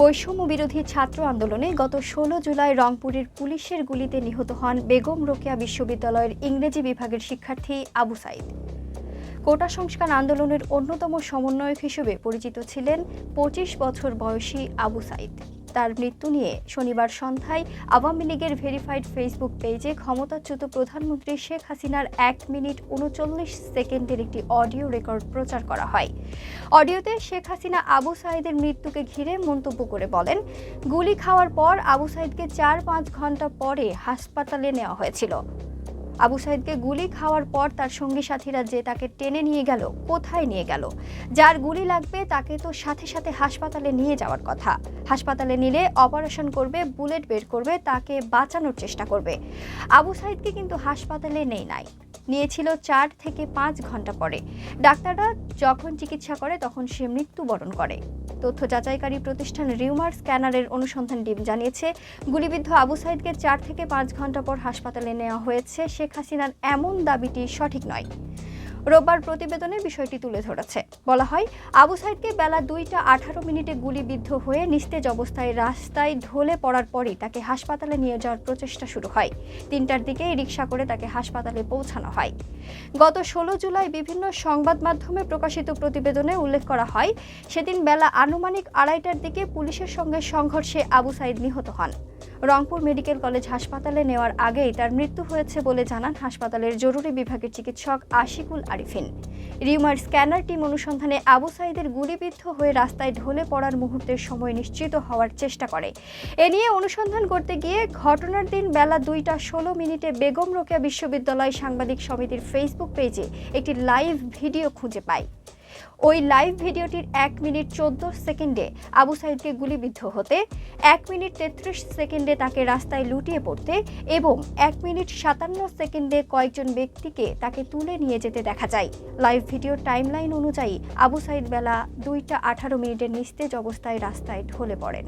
বৈষম্য বিরোধী ছাত্র আন্দোলনে গত ষোলো জুলাই রংপুরের পুলিশের গুলিতে নিহত হন বেগম রোকেয়া বিশ্ববিদ্যালয়ের ইংরেজি বিভাগের শিক্ষার্থী আবু সাইদ। কোটা সংস্কার আন্দোলনের অন্যতম সমন্বয়ক হিসেবে পরিচিত ছিলেন পঁচিশ বছর বয়সী আবু সাইদ। তার মৃত্যু নিয়ে শনিবার সন্ধ্যায় আওয়ামী লীগের ভেরিফাইড ফেসবুক পেজে ক্ষমতাচ্যুত প্রধানমন্ত্রী শেখ হাসিনার এক মিনিট উনচল্লিশ সেকেন্ডের একটি অডিও রেকর্ড প্রচার করা হয়। অডিওতে শেখ হাসিনা আবু সাইদের মৃত্যুকে ঘিরে মন্তব্য করে বলেন, গুলি খাওয়ার পর আবু সাইদকে চার পাঁচ ঘণ্টা পরে হাসপাতালে নেওয়া হয়েছিল। আবু সাইদকে গুলি খাওয়ার পর তার সঙ্গী সাথীরা যে তাকে টেনে নিয়ে গেল, কোথায় নিয়ে গেল? যার গুলি লাগবে তাকে তো সাথে সাথে হাসপাতালে নিয়ে যাওয়ার কথা। হাসপাতালে নিলে অপারেশন করবে, বুলেট বের করবে, তাকে বাঁচানোর চেষ্টা করবে। আবু সাইদকে কিন্তু হাসপাতালে নেই নাই। নিয়েছিল চার থেকে পাঁচ ঘণ্টা পরে। ডাক্তাররা যখন চিকিৎসা করে তখন সে মৃত্যুবরণ করে। তথ্য যাচাইকারী প্রতিষ্ঠান রিউমার স্ক্যানারের অনুসন্ধান টিম জানিয়েছে, গুলিবিদ্ধ আবু সাইদকে চার থেকে পাঁচ ঘণ্টা পর হাসপাতালে নেওয়া হয়েছে। শেখ হাসিনার এমন দাবিটি সঠিক নয়। রোববার প্রতিবেদনে বিষয়টি তুলে ধরেছে। বলা হয়, আবু সাইদকে বেলা দুইটা আঠারো মিনিটে গুলিবিদ্ধ হয়ে নিস্তেজ অবস্থায় রাস্তায় ঢলে পড়ার পরই তাকে হাসপাতালে নিয়ে যাওয়ার প্রচেষ্টা শুরু হয়। তিনটার দিকে রিক্সা করে তাকে হাসপাতালে পৌঁছানো হয়। গত ষোলো জুলাই বিভিন্ন সংবাদ মাধ্যমে প্রকাশিত প্রতিবেদনে উল্লেখ করা হয়, সেদিন বেলা আনুমানিক আড়াইটার দিকে পুলিশের সঙ্গে সংঘর্ষে আবু সাইদ নিহত হন। রংপুর মেডিকেল কলেজ হাসপাতালে নেওয়ার আগেই তার মৃত্যু হয়েছে বলে জানান হাসপাতালের জরুরি বিভাগের চিকিৎসক Ashikul Arifin. Rumor Scanner team অনুসন্ধানে আবু সাইদের গুলিবিদ্ধ হয়ে রাস্তায় ঢলে পড়ার মুহূর্তের সময় নিশ্চিত হওয়ার চেষ্টা করে। এ নিয়ে অনুসন্ধান করতে গিয়ে ঘটনার দিন বেলা দুইটা ষোলো মিনিটে বেগম রোকেয়া বিশ্ববিদ্যালয় সাংবাদিক সমিতির ফেসবুক পেজে একটি লাইভ ভিডিও খুঁজে পায়। ওই লাইভ ভিডিওটির এক মিনিট চোদ্দ সেকেন্ডে আবু সাইদকে গুলিবিদ্ধ হতে, এক মিনিট তেত্রিশ সেকেন্ডে তাকে রাস্তায় লুটিয়ে পড়তে এবং এক মিনিট সাতান্ন সেকেন্ডে কয়েকজন ব্যক্তিকে তাকে তুলে নিয়ে যেতে দেখা যায়। লাইভ ভিডিওর টাইমলাইন অনুযায়ী আবু সাইদ বেলা দুইটা আঠারো মিনিটের নিস্তেজ অবস্থায় রাস্তায় ঢলে পড়েন।